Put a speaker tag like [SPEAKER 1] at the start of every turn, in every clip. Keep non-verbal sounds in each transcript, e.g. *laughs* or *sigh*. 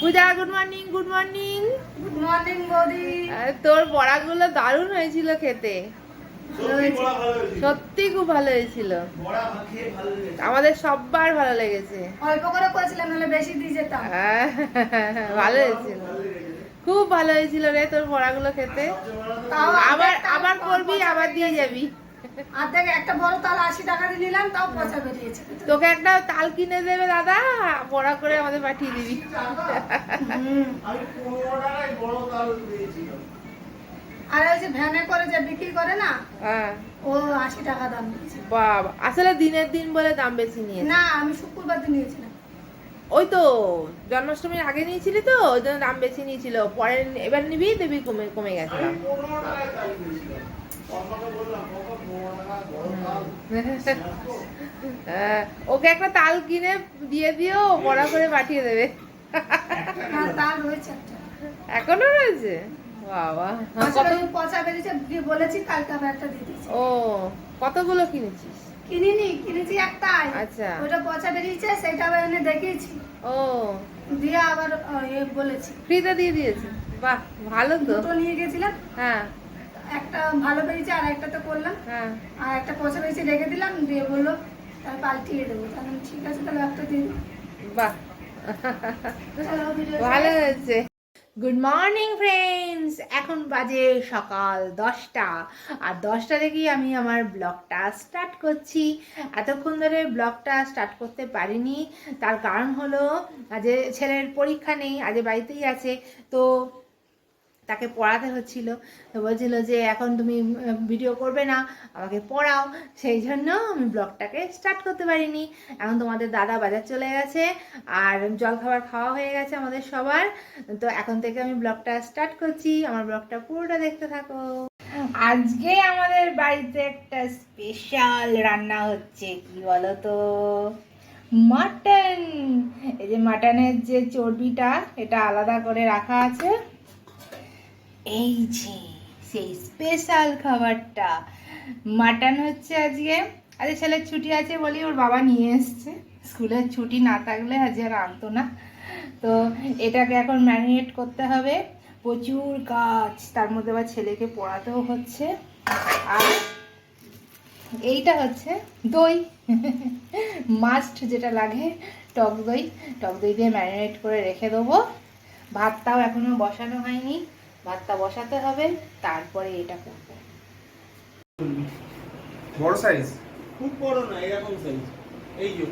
[SPEAKER 1] Puja good morning good morning
[SPEAKER 2] good morning বৌদি।
[SPEAKER 1] তোর বড়াগুলো দারুণ হয়েছিল খেতে।
[SPEAKER 3] সত্যি
[SPEAKER 1] খুব ভালো হয়েছিল।
[SPEAKER 3] বড়া খেয়ে ভালো লেগেছে।
[SPEAKER 1] আমাদের সবার ভালো লেগেছে।
[SPEAKER 2] অল্প করে করেছিলাম নাহলে বেশি দিয়ে যেতাম।
[SPEAKER 1] ভালো হয়েছিল। খুব ভালো হয়েছিল রে তোর বড়াগুলো খেতে। আবার আবার করবি আবার দিয়ে যাবি।
[SPEAKER 2] অর্ধেক একটা বড় তাল আশি টাকা দিয়ে নিলাম তাও পচা বেরিয়েছে।
[SPEAKER 1] তোকে একটা তাল কিনে দেবে দাদা বড়া করে আমাদের পাঠিয়ে দিবি।
[SPEAKER 2] আর ওই যে ভ্যানে করে যে বিক্রি করে না
[SPEAKER 1] হ্যাঁ।
[SPEAKER 2] ও আশি টাকা দাম নিয়েছে
[SPEAKER 1] বাবা আসলে দিনের দিন বলে দাম বেশি নিয়ে
[SPEAKER 2] না আমি শুক্রবার দিন নিয়েছিলাম।
[SPEAKER 1] ওই তো জন্মাষ্টমীর আগে নিয়েছিলি তো ওই জন্য দাম বেশি নিয়েছিল। পরে এবার নিবি দেবি কমে কমে গেছে
[SPEAKER 3] আমি *laughs*
[SPEAKER 1] হ্যাঁ, ওকে একটা তাল কিনে দিয়ে দিও বড়া করে পাঠিয়ে দেবে।
[SPEAKER 2] হ্যাঁ এখনও রয়েছে?
[SPEAKER 1] বাবা। হ্যাঁ,
[SPEAKER 2] পচা বেরিয়েছে বলেছি কালকে আবার একটা দিয়ে দিয়েছি।
[SPEAKER 1] ও কতগুলো কিনেছিস?
[SPEAKER 2] কিনিনি কিনেছি একটাই।
[SPEAKER 1] আচ্ছা।
[SPEAKER 2] ওটা পচা বেরিয়েছে সেটা আবার এনে দেখিয়েছি।
[SPEAKER 1] ও।
[SPEAKER 2] দিয়ে আবার বলেছি।
[SPEAKER 1] ফ্রিতে দিয়ে দিয়েছে? বাহ ভালো তো।
[SPEAKER 2] নিয়ে গেছিলাম।
[SPEAKER 1] হ্যাঁ।
[SPEAKER 2] একটা ভালো বেরিয়েছে আর একটা তো করলাম।
[SPEAKER 1] হ্যাঁ।
[SPEAKER 2] আর একটা পচা বেরিয়েছে রেখে দিলাম দিয়ে বলল তাহলে পাল্টিয়ে দেবো। তাহলে ঠিক আছে তাহলে একটা দিন।
[SPEAKER 1] বাহ। ভালো হয়েছে। গুড মর্নিং ফ্রেন্ডস এখন বাজে সকাল দশটা। আর দশটা থেকেই আমি আমার ব্লগটা স্টার্ট করছি। এতক্ষণ ধরে ব্লগটা স্টার্ট করতে পারিনি। তার কারণ হলো আজ ছেলের পরীক্ষা নেই আজ বাড়িতেই আছে। তো তাকে পড়াতে হচ্ছিল। তো বলছিল যে, এখন তুমি ভিডিও করবে না, আমাকে পড়াও। সেই জন্য আমি ব্লগটাকে স্টার্ট করতে পারিনি। এখন তোমাদের দাদা বাজার চলে গেছে, আর জলখাবার খাওয়া হয়ে গেছে আমাদের সবার। তো এখন থেকে আমি ব্লগটা স্টার্ট করছি। আমার ব্লগটা পুরোটা দেখতে থাকো। আজকে আমাদের বাড়িতে একটা স্পেশাল রান্না হচ্ছে, কি বলো তো মাটন এই যে মাটনের যে চর্বিটা, এটা আলাদা করে রাখা আছে। এই যে, সেই স্পেশাল খাবারটা। মাটন হচ্ছে আজকে আজকে ছেলের ছুটি আছে বলি ওর বাবা নিয়ে এসছে। স্কুলের ছুটি না থাকলে আজকে আর আনতো না। তো এটাকে এখন ম্যারিনেট করতে হবে। প্রচুর কাজ তার মধ্যে আবার ছেলেকে পড়াতেও হচ্ছে। আর এইটা হচ্ছে দই। মাস্ট যেটা লাগে, টক দই। টক দই দিয়ে ম্যারিনেট করে রেখে দেবো। ভাতটাও এখনও বসানো হয়নি। ভাতটা বসাতে হবে তারপরে এটা করব।
[SPEAKER 4] বড় সাইজ
[SPEAKER 3] খুব বড় না এরকম সাইজ এই যে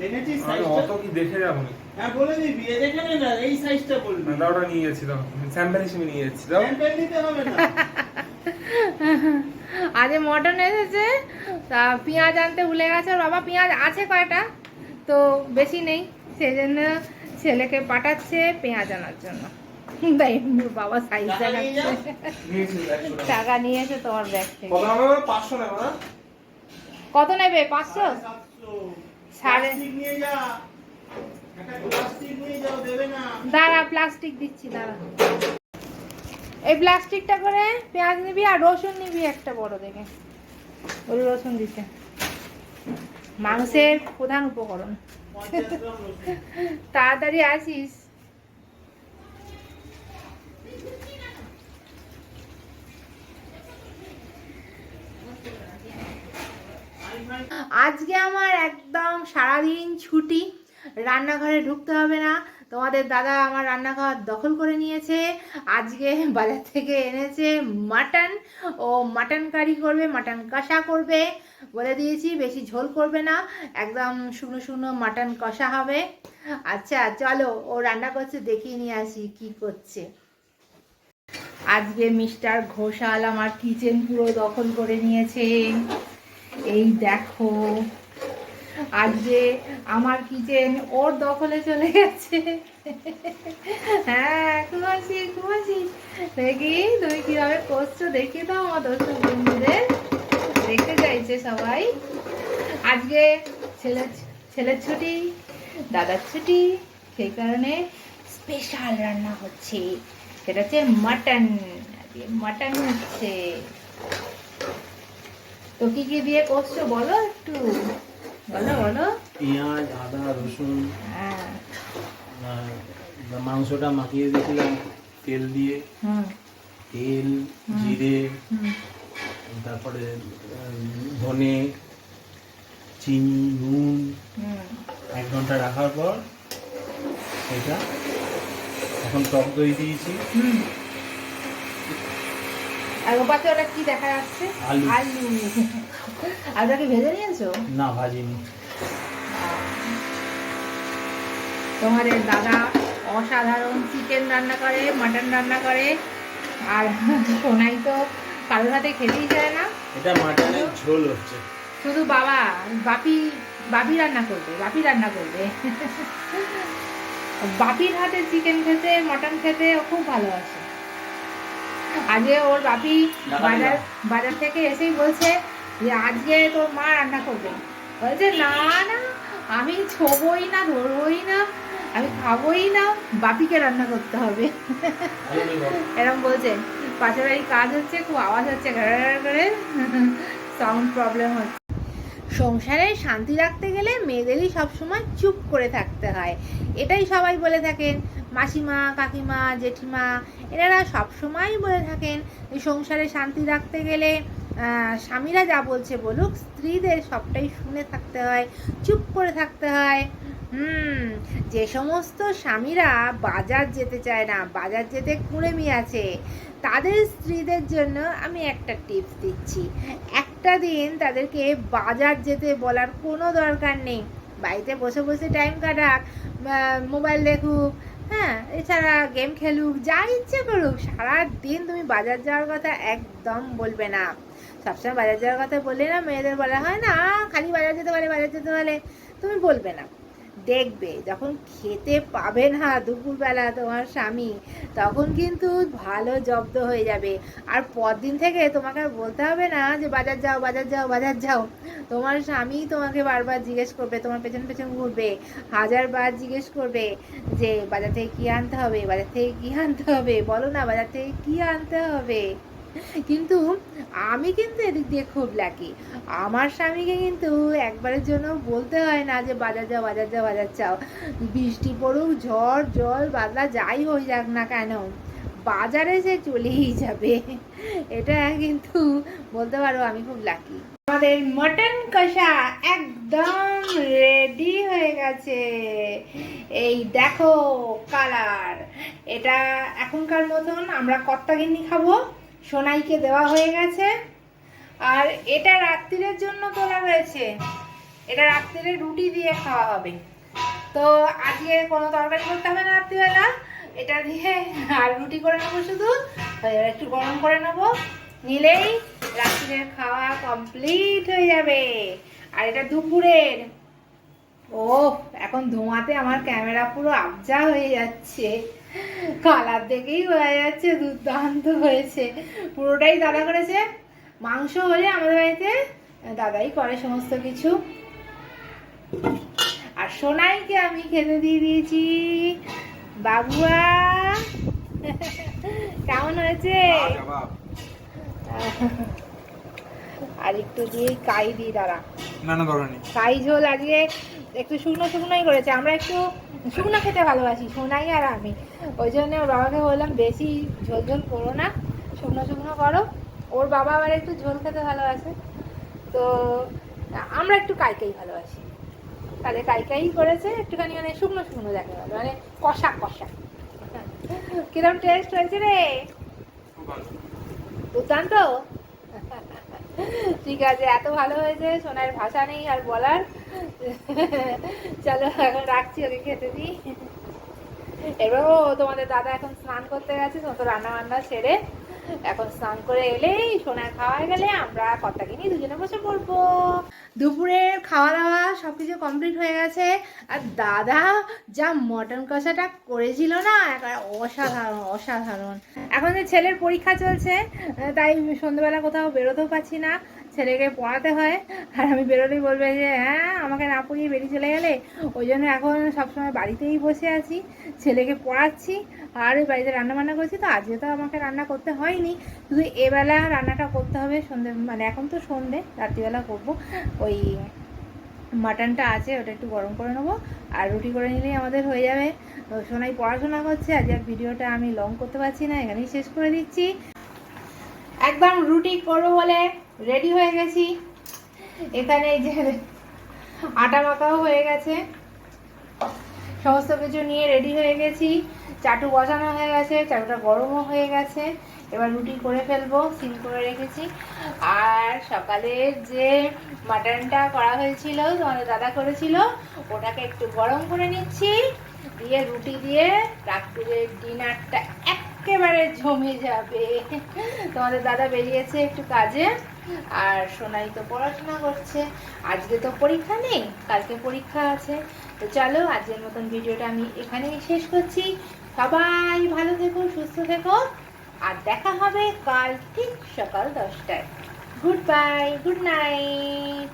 [SPEAKER 3] দেখেছিস
[SPEAKER 4] আমি
[SPEAKER 3] সাইজটা
[SPEAKER 4] অত কি দেখে যাব?
[SPEAKER 3] হ্যাঁ বলে দিবি দেখে নে না এই সাইজটা বলবি।
[SPEAKER 4] দাও ওটা নিয়ে যাচ্ছি দাও। স্যাম্পল হিসেবে নিয়ে যাচ্ছি দাও।
[SPEAKER 3] স্যাম্পল নিতে হবে না। *laughs*
[SPEAKER 1] আজ মটন এসেছে তা পেঁয়াজ আনতে ভুলে গেছে বাবা পেঁয়াজ আছে কয়টা? তো বেশি নেই সেই জন্য ছেলেকে পাঠাচ্ছে পেঁয়াজ আনার জন্য। *laughs* তাই বাবা সাইজ
[SPEAKER 3] টাকা
[SPEAKER 1] দেখাচ্ছে।
[SPEAKER 4] টাকা।
[SPEAKER 1] তোমার ব্যাগ থেকে।
[SPEAKER 4] কত নেব না?
[SPEAKER 1] কত নেবে? পাঁচশো? সাড়ে-
[SPEAKER 3] প্লাস্টিক নিয়ে যা। একটা প্লাস্টিক নিয়ে যাও দেবে না।
[SPEAKER 1] দাঁড়া প্লাস্টিক দিচ্ছি দাঁড়া। এই প্লাস্টিকটা করে পেঁয়াজ নিবি আর রসুন নিবি একটা বড় দেখে। ওই রসুন দিতে। মাংসের প্রধান উপকরণ। তাড়াতাড়ি আসিস। আজকে আমার একদম সারাদিন ছুটি, রান্নাঘরে ঢুকতে হবে না। তোমাদের দাদা আমার রান্নাঘর দখল করে নিয়েছে। আজকে বাজার থেকে এনেছে মাটন। ও মাটন কারি করবে, মাটন কষা করবে। বলে দিয়েছি, বেশি ঝোল করবে না। একদম শুকনো শুকনো মাটন কষা হবে। আচ্ছা চলো, ও রান্না করছে, দেখিয়ে নিয়ে আসি কি করছে। আজকে মিস্টার ঘোষাল আমার কিচেন পুরো দখল করে নিয়েছে। এই দেখো। আজকে আমার কিচেন, ওর দখলে চলে গেছে। হ্যাঁ কুমাসি কুমাসি দেখি তুমি কীভাবে করছ দেখি দাও আমার দর্শক বন্ধুদের। দেখতে চাইছে সবাই। আজকে ছেলে, ছেলের ছুটি, দাদার ছুটি, সেই কারণে স্পেশাল রান্না হচ্ছে। সেটা হচ্ছে মাটন মাটন হচ্ছে। তো কি কি দিয়ে করছ? বলো একটু। বলো বলো।
[SPEAKER 3] পেঁয়াজ আদা রসুন।
[SPEAKER 1] হ্যাঁ।
[SPEAKER 5] মাংসটা মাখিয়ে দিয়েছিলাম তেল দিয়ে।
[SPEAKER 1] হুম।
[SPEAKER 5] তেল জিরে
[SPEAKER 1] হুম।
[SPEAKER 5] তারপরে ধনে চিনি নুন।
[SPEAKER 1] হুম।
[SPEAKER 5] এক ঘণ্টা রাখার পর এটা এখন টক দই দিয়েছি।
[SPEAKER 1] হুম। আর ওপাশে ওটা কি দেখা যাচ্ছে?
[SPEAKER 5] আলু।
[SPEAKER 1] আলু। আর ওটাকে ভেজে নিয়েছো?
[SPEAKER 5] না ভাজিনি।
[SPEAKER 1] তোমাদের দাদা অসাধারণ চিকেন রান্না করে মাটন রান্না করে আর সোনাই তো কারোর হাতে খেতেই চায় না।
[SPEAKER 5] এটা মাটনের ঝোল হচ্ছে।
[SPEAKER 1] শুধু বাবা বাপি বাপি রান্না করবে বাপি রান্না করবে। বাপির হাতে চিকেন খেতে মটন খেতে খুব ভালোবাসে। আজকে ওর বাপি বাজার বাজার থেকে এসেই বলছে যে আজকে তোর মা রান্না করবে। বলছে না না আমি ছোবই না ধরবই না আমি খাবোই না বাপিকে রান্না করতে হবে। এরকম বলছে। পাশের বাড়ি কাজ হচ্ছে খুব আওয়াজ হচ্ছে ঘাড় করে। সাউন্ড প্রবলেম হচ্ছে। সংসারে শান্তি রাখতে গেলে মেয়েদেরই সবসময় চুপ করে থাকতে হয়। এটাই সবাই বলে থাকেন। মাসিমা, কাকিমা, জেঠিমা, এনারা সবসময় বলে থাকেন যে সংসারে শান্তি রাখতে গেলে স্বামীরা যা বলছে বলুক, স্ত্রীদের সবটাই শুনে থাকতে হয়, চুপ করে থাকতে হয়। হুম, যে সমস্ত স্বামীরা বাজার যেতে চায় না, বাজার যেতে কুড়েমি আছে, তাদের স্ত্রীদের জন্য আমি একটা টিপস দিচ্ছি। একটা দিন তাদেরকে বাজার যেতে বলার কোনো দরকার নেই। বাড়িতে বসে বসে টাইম কাটাক মোবাইল দেখুক হ্যাঁ এছাড়া গেম খেলুক, যা ইচ্ছে করুক, সারাদিন তুমি বাজার যাওয়ার কথা একদম বলবে না। সবসময় বাজার যাওয়ার কথা বললে না, মেয়েদের বলা হয় না খালি বাজার যেতে পারে, বাজার যেতে পারে। তুমি বলবে না। দেখবে, যখন খেতে পাবে না দুপুরবেলা তোমার স্বামী, তখন কিন্তু ভালো জব্দ হয়ে যাবে। আর পরদিন থেকে তোমাকে আর বলতে হবে না যে, বাজার যাও বাজার যাও বাজার যাও। তোমার স্বামী তোমাকে বারবার জিজ্ঞেস করবে, তোমার পেছন পেছন ঘুরবে, হাজারবার জিজ্ঞেস করবে যে, বাজার থেকে কী আনতে হবে? বাজার থেকে কী আনতে হবে? বলো না, বাজার থেকে কী আনতে হবে? কিন্তু আমি কিন্তু এদিক দিয়ে খুব লাকি আমার স্বামীকে কিন্তু একবারের জন্য বলতে হয় না যে, বাজার যাও বাজার যাও বাজার যাও বৃষ্টি পড়ুক, ঝড়, জল, বাদলা, যাই হয়ে যাক না কেন, বাজারে সে চলেই যাবে। এটা কিন্তু বলতে পারো আমি খুব লাকি আমাদের মটন কষা একদম রেডি হয়ে গেছে। এই দেখো কালার এটা এখনকার মতন আমরা কর্তাগিন্নি খাব। সোনাইকে দেওয়া হয়ে গেছে। আর এটা রাত্রিরের জন্য তোলা হয়েছে। এটা রাত্রিরে রুটি দিয়ে খাওয়া হবে। তো আজকে কোনো তরকারি করতে হবে না রাত্রিবেলা। এটা দিয়ে আর রুটি করে নেব শুধু। একটু গরম করে নেব। নিলেই রাত্রিরের খাওয়া কমপ্লিট হয়ে যাবে। আর এটা দুপুরের। ও এখন ধোঁয়াতে আমার ক্যামেরা পুরো আবজা হয়ে যাচ্ছে। কালার দেখেই বোঝা যাচ্ছে দুর্দান্ত হয়েছে। পুরোটাই দাদা করেছে। মাংস হলে আমাদের বাড়িতে দাদাই করে সমস্ত কিছু। আর সোনাইকে আমি খেতে দিয়ে দিয়েছি। বাবুয়া কেমন হয়েছে? আর একটু দিয়ে কাই দিই দাঁড়া।
[SPEAKER 4] না না দরকার নেই।
[SPEAKER 1] কাই ঝোল আজকে একটু শুকনো শুকনোই করেছে। আমরা একটু শুকনো খেতে ভালোবাসি, সোনাই আর আমি। ওই জন্য ওর বাবাকে বললাম, বেশি ঝোল ঝোল করো না, শুকনো শুকনো করো। ওর বাবা আবার একটু ঝোল খেতে ভালোবাসে। তো আমরা একটু কাইকাই ভালোবাসি। তাহলে কাইকাই করেছে, একটুখানি মানে শুকনো শুকনো দেখে ভালো মানে কষা কষা। কিরম টেস্ট হয়েছে রে? দুর্দান্ত। ঠিক আছে, এত ভালো হয়েছে সোনার ভাষা নেই আর বলার। *laughs* চলো এখন রাখছি ওকে খেতে দিই এবার ও, তোমাদের দাদা এখন স্নান করতে গেছে, তো রান্না বান্না সেরে এখন স্নান করে এলেই সোনা খাওয়া গেলে আমরা কর্তাকে নিয়ে দুজনে বসে পড়ব। দুপুরের খাওয়া দাওয়া সব কিছু কমপ্লিট হয়ে গেছে। আর দাদা যা মটন কষাটা করেছিল না অসাধারণ অসাধারণ। এখন যে ছেলের পরীক্ষা চলছে, তাই সন্ধ্যেবেলা কোথাও বেরোতেও পারছি না। ছেলেকে পড়াতে হয় আর আমি বেরোলেই বলবে যে হ্যাঁ আমাকে না পড়িয়ে বেরিয়ে চলে গেলে? ওই জন্য এখন সবসময় বাড়িতেই বসে আছি, ছেলেকে পড়াচ্ছি আর ওই বাড়িতে রান্না বান্না করছি। তো আজকে তো আমাকে রান্না করতে হয়নি, শুধু এবেলা রান্নাটা করতে হবে। সন্ধে মানে এখন তো সন্ধে, রাত্রিবেলা করব। ওই মাটনটা আছে, ওটা একটু গরম করে নেব আর রুটি করে নিলেই আমাদের হয়ে যাবে। তো সোনাই পড়াশোনা করছে, আজ আর ভিডিওটা আমি লং করতে পারছি না, এখানেই শেষ করে দিচ্ছি। একদম রুটি করব বলে রেডি হয়ে গেছি। এখানে এই যে আটা মাখাও হয়ে গেছে। সমস্ত কিছু নিয়ে রেডি হয়ে গেছি। চাটু বসানো হয়ে গেছে, চাটুটা গরমও হয়ে গেছে। এবার রুটি করে ফেলব, সিম করে রেখেছি। আর সকালের যে মাটনটা করা হয়েছিল, তোমাদের দাদা করেছিল, ওটাকে একটু গরম করে নিচ্ছি। দিয়ে রুটি দিয়ে রাত্রিরের ডিনারটা একেবারে জমে যাবে। তোমাদের দাদা বেরিয়েছে একটু কাজে, আর সোনাই তো পড়াশোনা করছে। আজকে তো পরীক্ষা নেই, কালকে পরীক্ষা আছে। তো চলো, আজকের মতন ভিডিওটা আমি এখানেই শেষ করছি। সবাই ভালো থেকো, সুস্থ থেকো, আর দেখা হবে কাল ঠিক সকাল দশটায়। Good bye good night